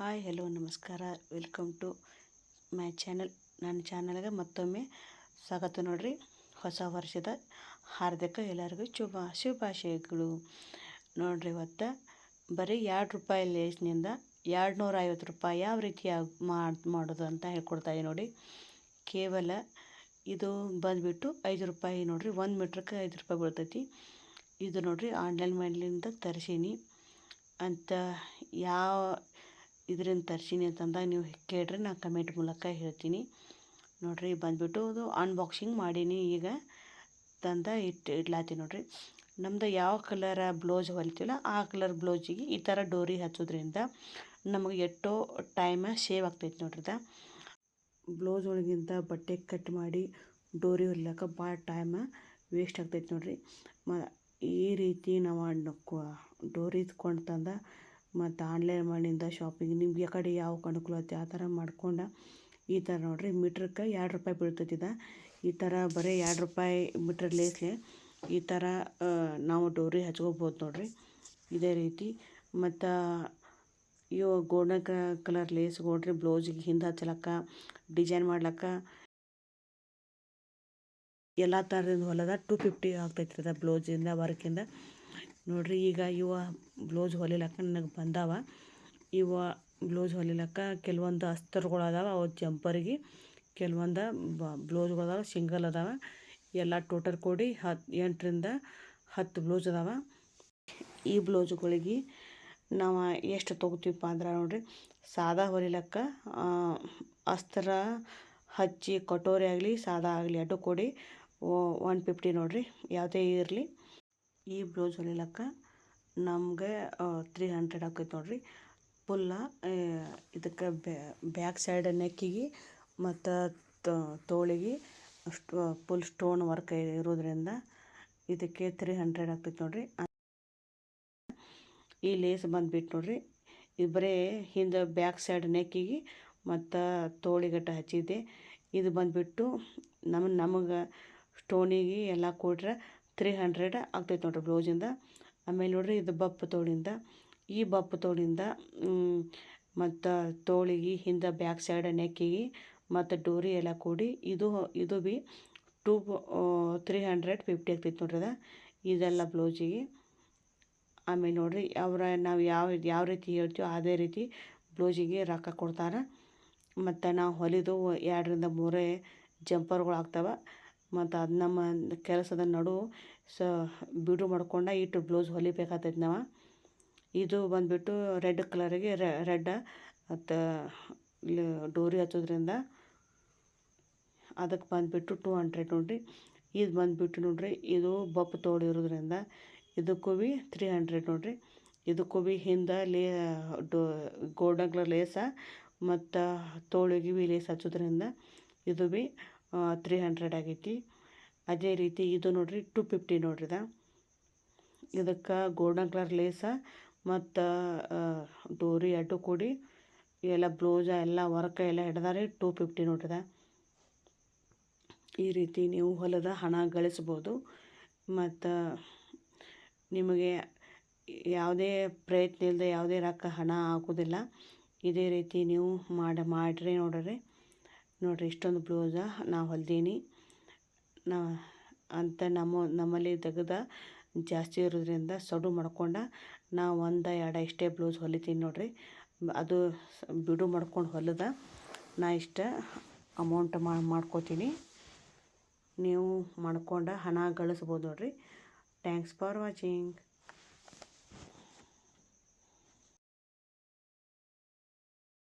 Hi, hello, ನಮಸ್ಕಾರ. Welcome to my channel ನನ್ನ ಚಾನಲ್ಗೆ ಮತ್ತೊಮ್ಮೆ ಸ್ವಾಗತ ನೋಡ್ರಿ. ಹೊಸ ವರ್ಷದ ಹಾರ್ದಿಕ ಎಲ್ಲರಿಗೂ ಶುಭ, ಶುಭಾಶಯಗಳು. ನೋಡ್ರಿ ಇವತ್ತು ಬರೀ ಎರಡು ರೂಪಾಯಿ ಲೇಸ್ನಿಂದ ಎರಡು ನೂರ ಐವತ್ತು ರೂಪಾಯಿ ಯಾವ ರೀತಿ ಮಾಡಿ, ಮಾಡೋದು ಅಂತ ಹೇಳ್ಕೊಡ್ತಾ ಇದ್ದೀನಿ ನೋಡಿ. ಕೇವಲ ಇದು ಬಂದುಬಿಟ್ಟು ಐದು ರೂಪಾಯಿ ನೋಡ್ರಿ, ಒಂದು ಮೀಟ್ರಕ್ಕೆ ಐದು ರೂಪಾಯಿ ಬೀಳ್ತೈತಿ. ಇದು ನೋಡ್ರಿ ಆನ್ಲೈನ್ ಮೇಲಿಂದ ತರಿಸೀನಿ. ಅಂತ ಯಾವ ಇದರಿಂದ ತರ್ಸೀನಿ ಅಂತಂದಾಗ ನೀವು ಕೇಳಿರಿ ನಾನು ಕಮೆಂಟ್ ಮೂಲಕ ಹೇಳ್ತೀನಿ. ನೋಡಿರಿ, ಬಂದುಬಿಟ್ಟು ಅದು ಅನ್ಬಾಕ್ಸಿಂಗ್ ಮಾಡೀನಿ ಈಗ. ತಂದ ಇಟ್ಟು ಇಡ್ಲಾತೀನಿ ನೋಡಿರಿ. ನಮ್ಮದು ಯಾವ ಕಲರ ಬ್ಲೌಸ್ ಹೊಲಿತೀವಲ್ಲ, ಆ ಕಲರ್ ಬ್ಲೌಸಿಗೆ ಈ ಥರ ಡೋರಿ ಹಚ್ಚೋದ್ರಿಂದ ನಮಗೆ ಎಷ್ಟೋ ಟೈಮ ಸೇವ್ ಆಗ್ತೈತಿ ನೋಡ್ರಿ ಬ್ಲೌಸ್ ಒಳಗಿಂದ ಬಟ್ಟೆ ಕಟ್ ಮಾಡಿ ಡೋರಿ ಹೊಲಿಯೋಕೆ ಭಾಳ ಟೈಮ ವೇಸ್ಟ್ ಆಗ್ತೈತಿ ನೋಡಿರಿ. ಮ, ಈ ರೀತಿ ನಾವು ಡೋರಿ ತಂದ ಮತ್ತು ಆನ್ಲೈನ್ ಮಾಡಿಂದ ಶಾಪಿಂಗ್ ನಿಮ್ಗೆ ಆ ಕಡೆ ಯಾವ ಅನುಕೂಲ ಐತಿ ಆ ಥರ ಮಾಡ್ಕೊಂಡು, ಈ ಥರ ನೋಡಿರಿ ಮೀಟ್ರಕ್ಕೆ ಎರಡು ರೂಪಾಯಿ ಬೀಳ್ತೈತಿ ಇದು. ಈ ಥರ ಬರೀ ಎರಡು ರೂಪಾಯಿ ಮೀಟ್ರ್ ಲೇಸ್ಲೆ ಈ ಥರ ನಾವು ಡೋರಿ ಹಚ್ಕೋಬೋದು ನೋಡಿರಿ. ಇದೇ ರೀತಿ ಮತ್ತು, ಇವು ಗೋಲ್ಡನ್ ಕಲರ್ ಲೇಸ್ ನೋಡ್ರಿ ಬ್ಲೌಸಿಗೆ ಹಿಂದೆ ಹಚ್ಚಲಕ್ಕ ಡಿಸೈನ್ ಮಾಡ್ಲಕ್ಕ. ಎಲ್ಲ ಥರದಿಂದ ಹೊಲದ ಟು ಫಿಫ್ಟಿ ಆಗ್ತೈತಿ ಅದ ಬ್ಲೌಸಿಂದ ವರ್ಕಿಂದ ನೋಡಿರಿ, ಈಗ ಇವ ಬ್ಲೌಸ್ ಹೊಲಿಲಕ್ಕ ನನಗೆ ಬಂದಾವ. ಇವ ಬ್ಲೌಸ್ ಹೊಲಿಲಕ್ಕ ಕೆಲವೊಂದು ಅಸ್ತರ್ಗಳು ಅದಾವೆ ಅವು ಜಂಪರ್ಗೆ, ಕೆಲವೊಂದು ಬ್ಲೌಸ್ಗಳು ಅದಾವ ಸಿಂಗಲ್ ಅದಾವ. ಎಲ್ಲ ಟೋಟಲ್ ಕೊಡಿ ಹತ್ತು ಎಂಟರಿಂದ ಹತ್ತು ಬ್ಲೌಸ್ ಅದಾವ. ಈ ಬ್ಲೌಸ್ಗಳಿಗೆ ನಾವು ಎಷ್ಟು ತೊಗೋತೀವಪ್ಪ ಅಂದ್ರೆ ನೋಡಿರಿ, ಸಾದಾ ಹೊಲಿಲಕ್ಕ ಅಸ್ತ್ರ ಹಚ್ಚಿ ಕಟೋರಿ ಆಗಲಿ, ಸಾದಾ ಆಗಲಿ ಅಡ್ಡು ಕೊಡಿ ಒನ್ ಫಿಫ್ಟಿ ನೋಡಿರಿ, ಯಾವುದೇ ಇರಲಿ. ಈ ಬ್ಲೌಸ್ ಹೊಲಿಲಕ್ಕ ನಮಗೆ ತ್ರೀ ಹಂಡ್ರೆಡ್ ಆಕೈತೆ ನೋಡಿರಿ. ಫುಲ್ಲ ಇದಕ್ಕೆ ಬ್ಯಾಕ್ ಸೈಡ್ ನೆಕ್ಕಿಗೆ ಮತ್ತು ತೋಳಿಗೆ ಫುಲ್ ಸ್ಟೋನ್ ವರ್ಕ್ ಇರೋದ್ರಿಂದ ಇದಕ್ಕೆ ತ್ರೀ ಹಂಡ್ರೆಡ್ ಆಗ್ತೈತೆ ನೋಡಿರಿ. ಈ ಲೇಸ್ ಬಂದುಬಿಟ್ಟು ನೋಡಿರಿ. ಇದು ಬರೀ ಹಿಂದೆ ಬ್ಯಾಕ್ ಸೈಡ್ ನೆಕ್ಕಿಗೆ ಮತ್ತು ತೋಳಿಗಟ್ಟ ಹಚ್ಚಿದ್ದೆ. ಇದು ಬಂದುಬಿಟ್ಟು ನಮ್ಮ ನಮಗೆ ಸ್ಟೋನಿಗೆ ಎಲ್ಲ ಕೊಟ್ರೆ ತ್ರೀ ಹಂಡ್ರೆಡ್ ಆಗ್ತೈತೆ ನೋಡಿರಿ ಬ್ಲೌಸಿಂದ. ಆಮೇಲೆ ನೋಡ್ರಿ ಇದು ಬಪ್ಪು ತೋಳಿಂದ. ಈ ಬಪ್ಪು ತೋಳಿಂದ ಮತ್ತು ತೋಳಿಗೆ ಹಿಂದೆ ಬ್ಯಾಕ್ ಸೈಡ್ ನೆಕ್ಕಿಗೆ ಮತ್ತು ಡೋರಿ ಎಲ್ಲ ಕೂಡಿ ಇದು ಇದು B two three hundred fifty ಆಗ್ತೈತೆ ನೋಡ್ರಿ ಅದ. ಇದೆಲ್ಲ ಬ್ಲೌಸಿಗೆ. ಆಮೇಲೆ ನೋಡಿರಿ ಅವರ ನಾವು ಯಾವ ಯಾವ ರೀತಿ ಹೇಳ್ತೀವೋ ಅದೇ ರೀತಿ ಬ್ಲೌಸಿಗೆ ರೊಕ್ಕ ಕೊಡ್ತಾರೆ. ಮತ್ತು ನಾವು ಹೊಲಿದು ಎರಡರಿಂದ ಮೂರೇ ಜಂಪರ್ಗಳು ಆಗ್ತವೆ. ಮತ್ತು ಅದು ನಮ್ಮ ಕೆಲಸದ ನಡು ಸ ಬಿಡು ಮಾಡ್ಕೊಂಡು ಇಟ್ಟು ಬ್ಲೌಸ್ ಹೊಲಿಬೇಕಾಗ್ತೈತೆ ನಾವು. ಇದು ಬಂದುಬಿಟ್ಟು ರೆಡ್ ಕಲರಿಗೆ ರೆಡ್ ಮತ್ತು ಇಲ್ಲಿ ಡೋರಿ ಹಚ್ಚೋದ್ರಿಂದ ಅದಕ್ಕೆ ಬಂದುಬಿಟ್ಟು ಟೂ ಹಂಡ್ರೆಡ್ ನೋಡಿರಿ. ಇದು ಬಂದುಬಿಟ್ಟು ನೋಡಿರಿ, ಇದು ಬಪ್ಪು ತೋಳಿರೋದ್ರಿಂದ ಇದಕ್ಕೂ ಭೀ ತ್ರೀ ಹಂಡ್ರೆಡ್ ನೋಡಿರಿ. ಇದಕ್ಕೂ ಭೀ ಹಿಂದೆ ಲೇ, ಡೋ ಗೋಲ್ಡನ್ ಕಲರ್ ಲೇಸ ಮತ್ತು ತೋಳಿಗೆ ಭೀ ಲೇಸ್ ಹಚ್ಚೋದ್ರಿಂದ ಇದು ಭೀ ತ್ರೀ ಹಂಡ್ರೆಡ್ ಆಗೈತಿ. ಅದೇ ರೀತಿ ಇದು ನೋಡಿರಿ ಟು ಫಿಫ್ಟಿ ನೋಡ್ರಿದ ಇದು. ಇದಕ್ಕೆ ಗೋಲ್ಡನ್ ಕಲರ್ ಲೇಸ ಮತ್ತು ಡೋರಿ ಅಡ್ಡು ಕೂಡಿ, ಎಲ್ಲ ಬ್ಲೌಸ ಎಲ್ಲ ವರ್ಕ ಎಲ್ಲ ಹಿಡ್ದಾರೆ ಟೂ ಫಿಫ್ಟಿ ನೋಡ್ರಿದ ಈ ರೀತಿ ನೀವು ಹೊಲದ ಹಣ ಗಳಿಸ್ಬೋದು ಮತ್ತು ನಿಮಗೆ ಯಾವುದೇ ಪ್ರಯತ್ನ ಇಲ್ಲದೆ ಯಾವುದೇ ರೊಕ್ಕ ಹಣ ಆಗೋದಿಲ್ಲ ಇದೇ ರೀತಿ ನೀವು ಮಾಡಿ, ಮಾಡಿರಿ ನೋಡ್ರಿ. ನೋಡಿರಿ, ಇಷ್ಟೊಂದು ಬ್ಲೌಸ ನಾ ಹೊಲ್ದೀನಿ. ನಾ, ಅಂತ ನಮ್ಮ, ನಮ್ಮಲ್ಲಿ ತೆಗೆದ ಜಾಸ್ತಿ ಇರೋದ್ರಿಂದ ಸಡು ಮಾಡ್ಕೊಂಡ ನಾ ಒಂದು ಎರಡು ಇಷ್ಟೇ ಬ್ಲೌಸ್ ಹೊಲಿತೀನಿ ನೋಡಿರಿ. ಅದು ಬಿಡು ಮಾಡ್ಕೊಂಡು ಹೊಲದ, ನಾ ಇಷ್ಟ ಅಮೌಂಟ್ ಮಾಡ್ಕೋತೀನಿ. ನೀವು ಮಾಡ್ಕೊಂಡು ಹಣ ಗಳಿಸ್ಬೋದು ನೋಡಿರಿ. Thanks for watching